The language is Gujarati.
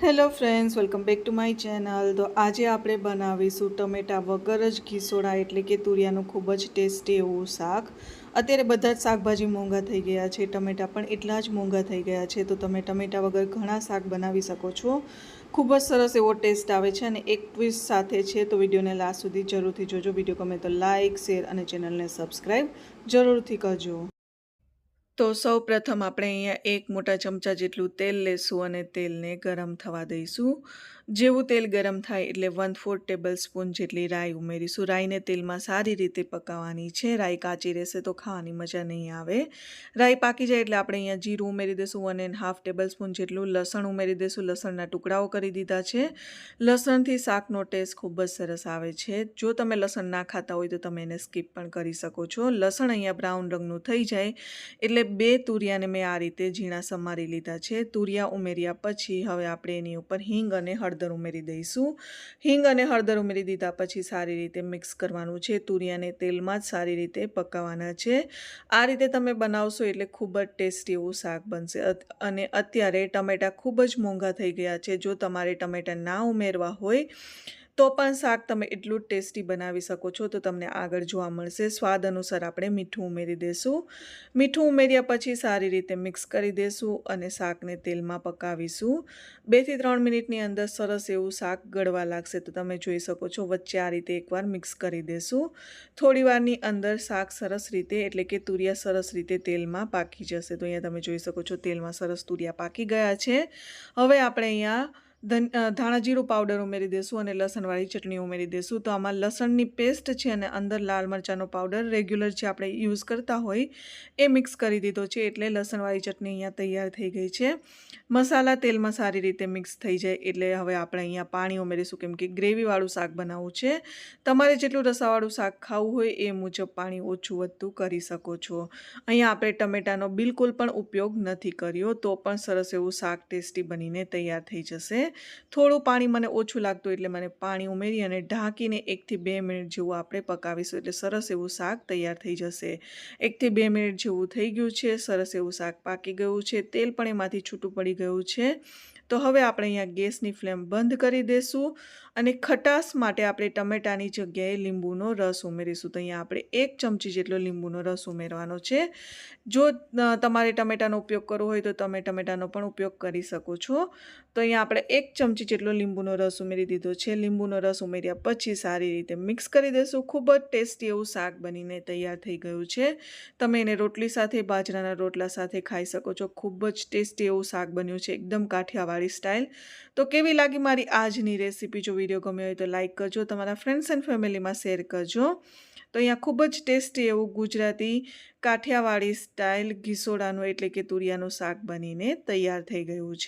Hello friends, welcome back to my channel. તો આજે આપણે બનાવીશું ટમેટા વગર જ ઘીસોડા, એટલે કે તુરિયાનું ખૂબ જ ટેસ્ટી એવું શાક. અત્યારે બધા જ શાકભાજી મોંઘા થઈ ગયા છે, ટમેટા પણ એટલા જ મોંઘા થઈ ગયા છે. તો તમે ટમેટા વગર ઘણા શાક બનાવી શકો છો. ખૂબ જ સરસ એવો ટેસ્ટ આવે છે અને એક ટ્વિસ્ટ સાથે છે, તો વિડીયોને લાસ્ટ સુધી જરૂરથી જોજો. વીડિયો ગમે તો લાઇક શેર અને ચેનલને સબસ્ક્રાઈબ જરૂરથી કરજો. તો સૌ પ્રથમ આપણે અહીંયા એક મોટા ચમચા જેટલું તેલ લેશું અને તેલને ગરમ થવા દઈશું. જેવું તેલ ગરમ થાય એટલે વન ફોર ટેબલ સ્પૂન જેટલી રાઈ ઉમેરીશું. રાઈને તેલમાં સારી રીતે પકાવવાની છે. રાઈ કાચી રહેશે તો ખાવાની મજા નહીં આવે. રાઈ પાકી જાય એટલે આપણે અહીંયા જીરું ઉમેરી દઈશું one and half tablespoon જેટલું લસણ ઉમેરી દઈશું. લસણના ટુકડાઓ કરી દીધા છે. લસણથી શાકનો ટેસ્ટ ખૂબ જ સરસ આવે છે. જો તમે લસણ ના ખાતા હોય તો તમે એને સ્કીપ પણ કરી શકો છો. લસણ અહીંયા બ્રાઉન રંગનું થઈ જાય એટલે બે તુરિયાને મેં આ રીતે ઝીણા સમારી લીધા છે. તુરિયા ઉમેર્યા પછી હવે આપણે એની ઉપર હિંગ અને હળદર ઉમેરી દઈશું. હિંગ અને હળદર ઉમેરી દીધા પછી સારી રીતે મિક્સ કરવાનું છે. તુરિયાને તેલમાં જ સારી રીતે પકાવવાના છે. આ રીતે તમે બનાવશો એટલે ખૂબ જ ટેસ્ટી એવું શાક બનશે. અને અત્યારે ટમેટાં ખૂબ જ મોંઘા થઈ ગયા છે. જો તમારે ટમેટાં ના ઉમેરવા હોય તો પણ શાક તમે એટલું જ ટેસ્ટી બનાવી શકો છો, તો તમને આગળ જોવા મળશે. સ્વાદ અનુસાર આપણે મીઠું ઉમેરી દઈશું મીઠું ઉમેર્યા પછી સારી રીતે મિક્સ કરી દઈશું અને શાકને તેલમાં પકાવીશું. બેથી ત્રણ મિનિટની અંદર સરસ એવું શાક ગળવા લાગશે, તો તમે જોઈ શકો છો વચ્ચે આ રીતે એકવાર મિક્સ કરી દેશું. થોડી અંદર શાક સરસ રીતે, એટલે કે તુરિયા સરસ રીતે તેલમાં પાકી જશે. તો અહીંયા તમે જોઈ શકો છો તેલમાં સરસ તુરિયા પાકી ગયા છે. હવે આપણે અહીંયા ધન ધાણા જીરું પાવડર ઉમેરી દઈશું અને લસણવાળી ચટણી ઉમેરી દઈશું તો આમાં લસણની પેસ્ટ છે અને અંદર લાલ મરચાંનો પાવડર રેગ્યુલર જે આપણે યુઝ કરતા હોય એ મિક્સ કરી દીધો છે એટલે લસણવાળી ચટણી અહીંયા તૈયાર થઈ ગઈ છે. મસાલા તેલમાં સારી રીતે મિક્સ થઈ જાય એટલે હવે આપણે અહીંયા પાણી ઉમેરીશું કેમ કે ગ્રેવીવાળું શાક બનાવવું છે. તમારે જેટલું રસાવાળું શાક ખાવું હોય એ મુજબ પાણી ઓછું વધતું કરી શકો છો. અહીંયા આપણે ટમેટાનો બિલકુલ પણ ઉપયોગ નથી કર્યો તો પણ સરસ એવું શાક ટેસ્ટી બનીને તૈયાર થઈ જશે. થોડું પાણી મને ઓછું લાગતું એટલે મને પાણી ઉમેરી અને ઢાંકીને એકથી બે મિનિટ જેવું આપણે પકાવીશું. એટલે સરસ એવું શાક તૈયાર થઈ જશે. એકથી બે મિનિટ જેવું થઈ ગયું છે. સરસ એવું શાક પાકી ગયું છે. તેલ પણ એમાંથી છૂટું પડી ગયું છે. તો હવે આપણે અહીંયા ગેસની ફ્લેમ બંધ કરી દઈશું અને ખટાશ માટે આપણે ટમેટાની જગ્યાએ લીંબુનો રસ ઉમેરીશું. તો અહીંયા આપણે એક ચમચી જેટલો લીંબુનો રસ ઉમેરવાનો છે. જો તમારે ટમેટાનો ઉપયોગ કરવો હોય તો તમે ટમેટાનો પણ ઉપયોગ કરી શકો છો. તો અહીંયા આપણે એક ચમચી જેટલો લીંબુનો રસ ઉમેરી દીધો છે. લીંબુનો રસ ઉમેર્યા પછી સારી રીતે મિક્સ કરી દેશું. ખૂબ જ ટેસ્ટી એવું શાક બનીને તૈયાર થઈ ગયું છે. તમે એને રોટલી સાથે, બાજરાના રોટલા સાથે ખાઈ શકો છો. ખૂબ જ ટેસ્ટી એવું શાક બન્યું છે. એકદમ કાઠિયાવાડી સ્ટાઇલ. તો કેવી લાગી મારી આજની રેસીપી? જો વીડિયો ગમ્યો હોય તો લાઇક કરજો, તમારા ફ્રેન્ડ્સ એન્ડ ફેમિલીમાં શેર કરજો. તો અહીંયા ખૂબ જ ટેસ્ટી એવું ગુજરાતી કાઠિયાવાડી સ્ટાઇલ ઘીસોડાનું એટલે કે તુરિયાનું શાક બનીને તૈયાર થઈ ગયું છે.